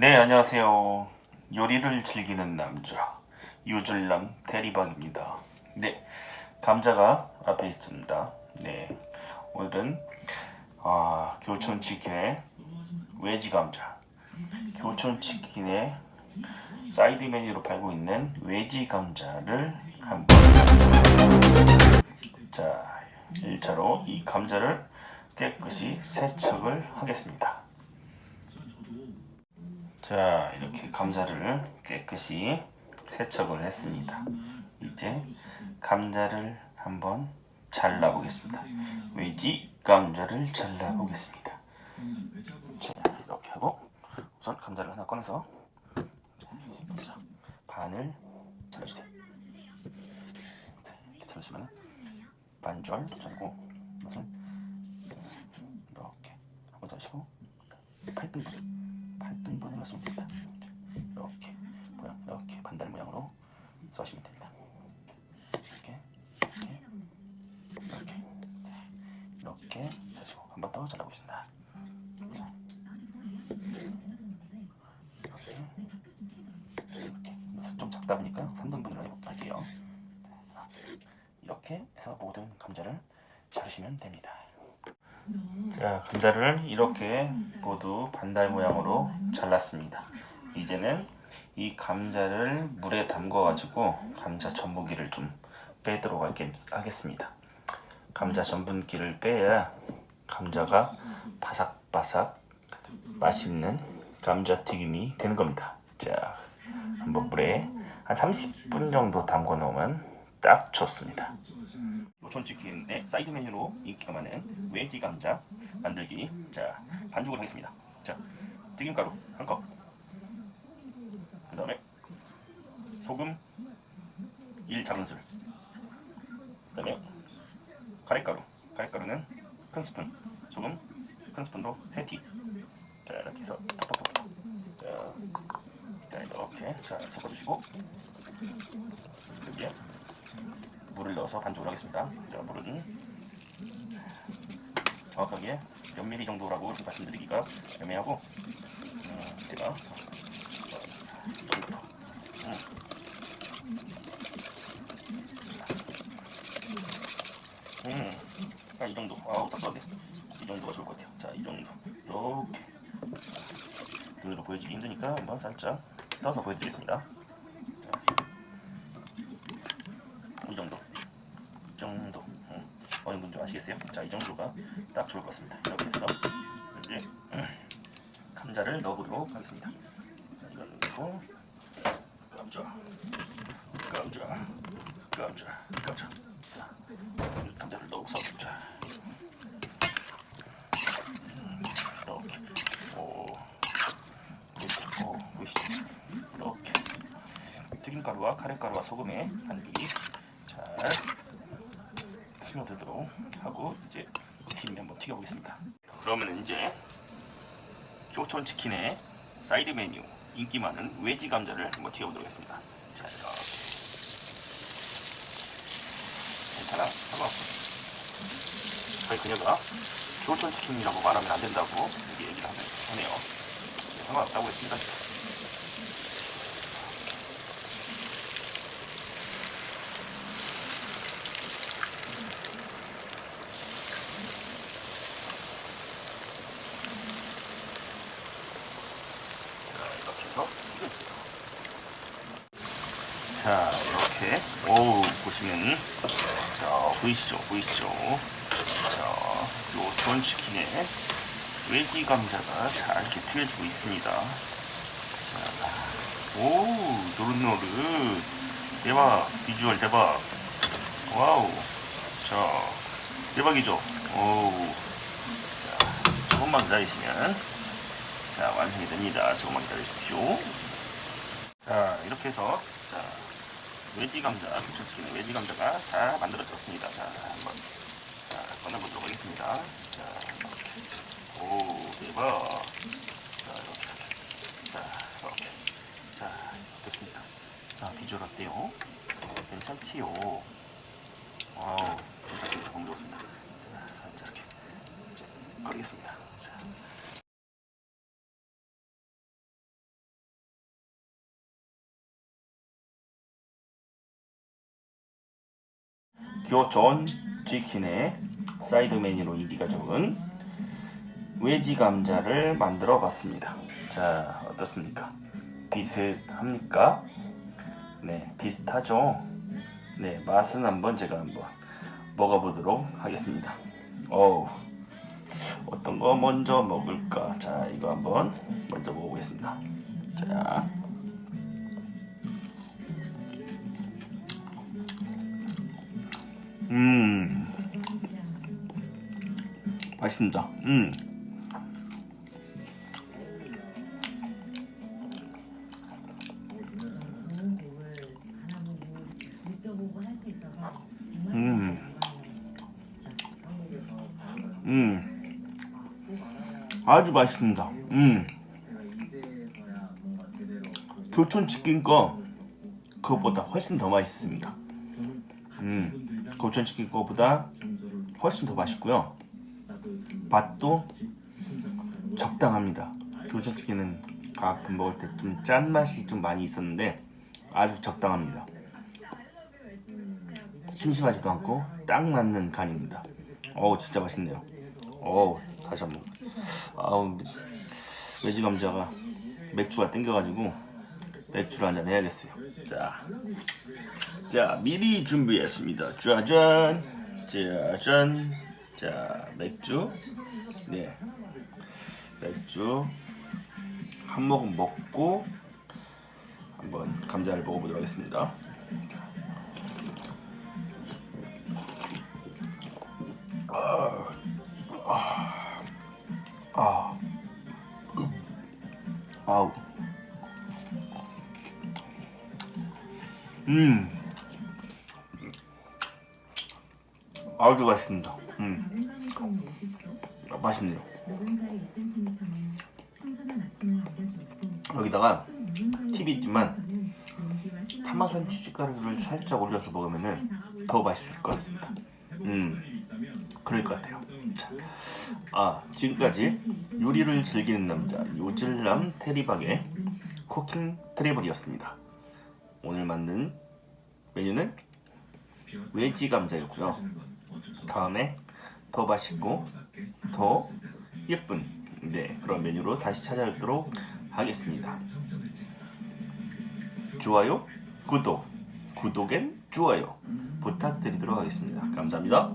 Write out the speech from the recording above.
네, 안녕하세요. 요리를 즐기는 남자 유줄남 대리박입니다. 네, 감자가 앞에 있습니다. 네, 오늘은 아, 교촌 치킨의 외지 감자, 교촌 치킨의 사이드 메뉴로 팔고 있는 외지 감자를 한번 자, 1차로 이 감자를 깨끗이 세척을 하겠습니다. 자 이렇게 감자를 깨끗이 세척을 했습니다. 이제 감자를 한번 잘라 보겠습니다. 외지 감자를 잘라 보겠습니다. 자 이렇게 하고 우선 감자를 하나 꺼내서 자, 반을 잘라주세요. 자, 이렇게 잘라주면 반절 이것을 이렇게 한번 자르시고 8등분 8등분을 넣으시면 됩니다. 이렇게 모양 이렇게 반달 모양으로 써시면 됩니다. 이렇게 이렇게 이렇게 자, 이렇게 해서 한번 더 잘라보겠습니다. 자, 이렇게 이렇게 좀 작다 보니까 3등분으로 해볼게요. 이렇게 해서 모든 감자를 자르시면 됩니다. 자, 감자를 이렇게 모두 반달 모양으로 잘랐습니다. 이제는 이 감자를 물에 담궈 가지고 감자 전분기를 좀 빼도록 하겠습니다. 감자 전분기를 빼야 감자가 바삭바삭 맛있는 감자튀김이 되는 겁니다. 자, 한번 물에 한 30분 정도 담궈 놓으면 딱 좋습니다. 노천치킨의 사이드 메뉴로 인기가 많은 외지 감자 만들기 자 반죽을 하겠습니다 자 튀김가루 한 컵 그 다음에 소금 1 작은술 그 다음에 가래가루 가래가루는 큰 스푼 소금 큰 스푼도 3티 자 이렇게 해서 톡톡톡 자, 자 이렇게 자 섞어주시고 여기에 물을 넣어서 반죽을 하겠습니다. 자, 물은 정확하게 몇 미리 정도라고 말씀드리기가 애매하고 음, 제가. 음, 아, 이 정도. 아우 딱딱해 이 정도가 좋을 것 같아요. 자, 이 정도. 이렇게. 눈으로 보여주기 힘드니까 한번 살짝 떠서 보여드리겠습니다. 이 정도. 이 정도. 음, 어느 분좀 아시겠어요? 자 이 정도가 딱 좋을 것 같습니다. 이렇게 해서 이제 음, 감자를 넣어보도록 하겠습니다. 자 이걸 넣고. 감자. 감자. 감자. 감자. 자, 이 감자를 넣어서. 자 음, 이렇게 오 보이시죠? 오, 보이시죠? 이렇게 튀김가루와 카레가루와 소금의 반죽이 잘 스며들도록 하고 이제 튀김 한번 튀겨보겠습니다. 그러면 이제 교촌 치킨의 사이드 메뉴 인기 많은 외지 감자를 한번 튀겨보도록 하겠습니다. 자, 이렇게 괜찮아? 상관없어. 저희 그녀가 교촌 치킨이라고 말하면 안 된다고 얘기를 하네- 하네요. 네, 상관없다고 했습니다. 자, 이렇게 해서 튀겨주세요. 자, 이렇게 오 보시면 자 보이시죠? 보이시죠? 자, 요 전 치킨에 외지 감자가 잘 이렇게 튀겨지고 있습니다. 자, 오 노릇노릇 대박 비주얼 대박 와우 자 대박이죠? 오 자, 조금만 기다리시면 자 완성이 됩니다. 조금만 기다리십시오. 자 이렇게 해서 자 외지 감자 부처치킨 외지 감자가 다 만들어졌습니다. 자 한번 자 꺼내보도록 하겠습니다. 자 이렇게 오 대박. 자 이렇게 자 이렇게 자 됐습니다. 자 비주얼 어때요? 괜찮지요? 와우 괜찮습니다. 너무 좋습니다. 자 이렇게 자, 꺼내겠습니다. 교촌 치킨의 사이드 메뉴로 인기가 좋은 외지 감자를 만들어 봤습니다. 자, 어떻습니까? 비슷합니까? 네, 비슷하죠? 네, 맛은 한번 제가 한번 먹어보도록 하겠습니다. 어우, 어떤 거 먼저 먹을까? 자, 이거 한번 먼저 먹어보겠습니다. 자, 음, 맛있습니다. 음, 음, 음, 아주 맛있습니다. 음, 교촌 치킨 거 그것보다 훨씬 더 맛있습니다. 음, 교촌 치킨 거보다 훨씬 더 맛있고요. 맛도 적당합니다. 교촌 치킨은 가끔 먹을 때 좀 짠 맛이 좀 많이 있었는데 아주 적당합니다. 심심하지도 않고 딱 맞는 간입니다. 어우 진짜 맛있네요. 어우 다시 한번 아우 외지 감자가 맥주가 땡겨가지고 맥주를 한잔 해야겠어요. 자, 자 미리 준비했습니다. 짜잔, 짜잔, 자 맥주, 네. 맥주. 한 모금 먹고 한번 감자를 먹어보도록 하겠습니다. 아, 아우, 음, 아주 맛있습니다. 음, 아, 맛있네요. 여기다가 팁이 있지만 파마산 치즈가루를 살짝 올려서 먹으면은 더 맛있을 것 같습니다. 음, 그럴 것 같아요. 자, 아 지금까지 요리를 즐기는 남자 요질남 테리박의 쿠킹 트래블이었습니다. 오늘 만든 메뉴는 외지 감자였고요. 다음에 더 맛있고 더 예쁜 네 그런 메뉴로 다시 찾아뵙도록 하겠습니다. 좋아요, 구독, 구독엔 좋아요 부탁드리도록 하겠습니다. 감사합니다.